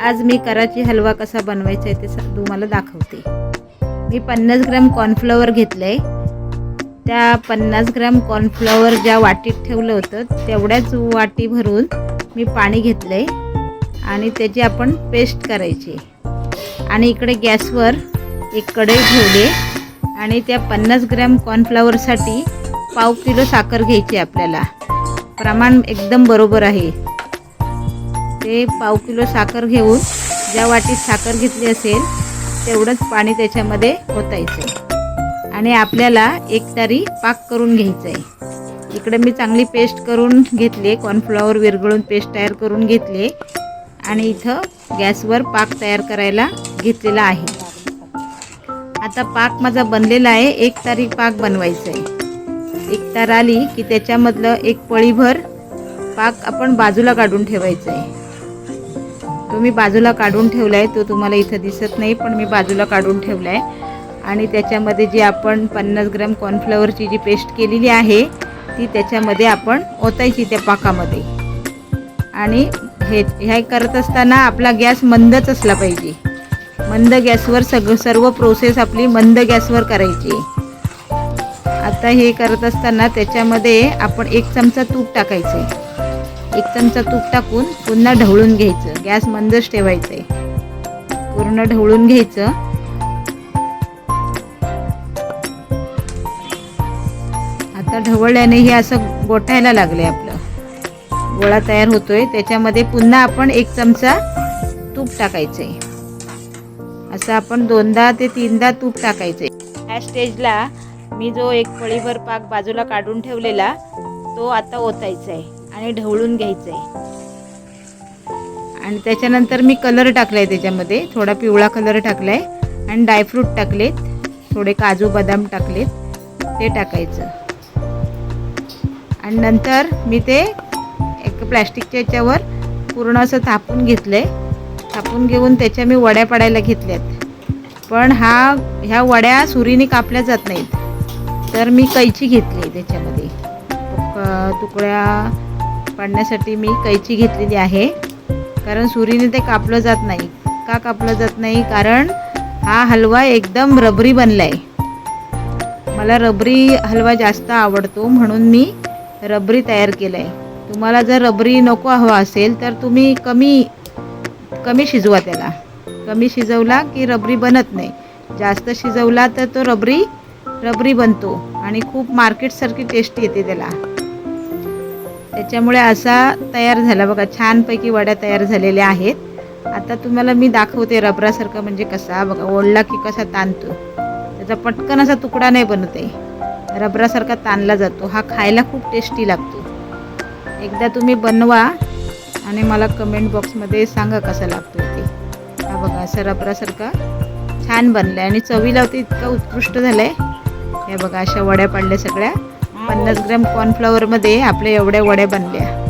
आज मी कराची हलवा कसा बनवायचा आहे ते तुम्हाला दाखवते. मी पन्नास ग्रॅम कॉर्नफ्लॉवर घेतलं आहे त्या पन्नास ग्रॅम कॉर्नफ्लॉवर ज्या वाटीत ठेवलं होतं तेवढ्याच वाटी भरून मी पाणी घेतलं आहे आणि त्याची आपण पेस्ट करायची. आणि इकडे गॅसवर एक कढई ठेवली आणि त्या पन्नास ग्रॅम कॉर्नफ्लॉवरसाठी पाव किलो साखर घ्यायची आपल्याला. प्रमाण एकदम बरोबर आहे. ते पाव किलो साखर घेऊन ज्या वाटीत साखर घेतली असेल तेवढंच पाणी त्याच्यामध्ये ओतायचं. आणि आपल्याला एक तारी पाक करून घ्यायचं आहे. इकडे मी चांगली पेस्ट करून घेतली कॉर्नफ्लॉवर विरघळून पेस्ट तयार करून घेतली आणि इथं गॅसवर पाक तयार करायला घेतलेला आहे. आता पाक माझा बनलेला आहे एक तारी पाक बनवायचा आहे. एक तार आली की त्याच्यामधलं एक पळीभर पाक आपण बाजूला काढून ठेवायचं आहे. तो मी बाजूला काढून ठेवला आहे तो तुम्हाला इथं दिसत नाही पण मी बाजूला काढून ठेवला आहे आणि त्याच्यामध्ये जी आपण पन्नास ग्रॅम कॉर्नफ्लॉवरची जी पेस्ट केलेली आहे ती त्याच्यामध्ये आपण ओतायची त्या पाकामध्ये. आणि हे हे करत असताना आपला गॅस मंदच असला पाहिजे. मंद गॅसवर सग सर्व प्रोसेस आपली मंद गॅसवर करायची. आता हे करत असताना त्याच्यामध्ये आपण एक चमचा तूप टाकायचं आहे. एक चमचा तूप टाकून पुन्हा ढवळून घ्यायचं. गॅस मंदच ठेवायचं आहे पूर्ण ढवळून घ्यायचं. आता ढवळल्याने हे असं गोठायला लागले आपलं. गोळा तयार होतोय. त्याच्यामध्ये पुन्हा आपण एक चमचा तूप टाकायचं आहे असं आपण दोनदा ते तीनदा तूप टाकायचं आहे ह्या स्टेजला मी जो एक पळीभर पाक बाजूला काढून ठेवलेला तो आता ओतायचा आहे आणि ढवळून घ्यायचं आहे आणि त्याच्यानंतर मी कलर टाकला आहे त्याच्यामध्ये. थोडा पिवळा कलर टाकला आहे आणि ड्रायफ्रूट टाकलेत. थोडे काजू बदाम टाकलेत. ते टाकायचं. आणि नंतर मी ते एक प्लॅस्टिकच्या याच्यावर पूर्ण असं थापून घेतलं आहे थापून घेऊन त्याच्या मी वड्या पाडायला घेतल्यात. पण हा ह्या वड्या सुरीने कापल्या जात नाहीत. तर मी कैची घेतली त्याच्यामध्ये. तुकड्या पाडण्यासाठी मी कैची घेतलेली आहे. कारण सुरीने ते कापलं जात नाही. का कापलं जात नाही? कारण हा हलवा एकदम रबरी बनला आहे मला रबरी हलवा जास्त आवडतो म्हणून मी रबरी तयार केला आहे तुम्हाला जर रबरी नको हवा असेल तर तुम्ही कमी कमी शिजवा त्याला. कमी शिजवला की रबरी बनत नाही. जास्त शिजवला तर तो रबरी रबरी बनतो आणि खूप मार्केटसारखी टेस्ट येते त्याला. त्याच्यामुळे असा तयार झाला. बघा छानपैकी वड्या तयार झालेल्या आहेत. आता तुम्हाला मी दाखवते रबरासारखा म्हणजे कसा. बघा ओढला की कसा ताणतो त्याचा पटकन असा तुकडा नाही बनत आहे रबरासारखा ताणला जातो. हा खायला खूप टेस्टी लागतो. एकदा तुम्ही बनवा आणि मला कमेंट बॉक्समध्ये सांगा कसा लागतो ते. हा बघा असं रबरासारखा छान बनलं आहे आणि चवीला होती इतका उत्कृष्ट झालं आहे हे बघा अशा वड्या पाडल्या सगळ्या. पन्नास ग्रॅम कॉर्नफ्लॉवरमध्ये आपल्या एवढ्या वड्या बनल्या.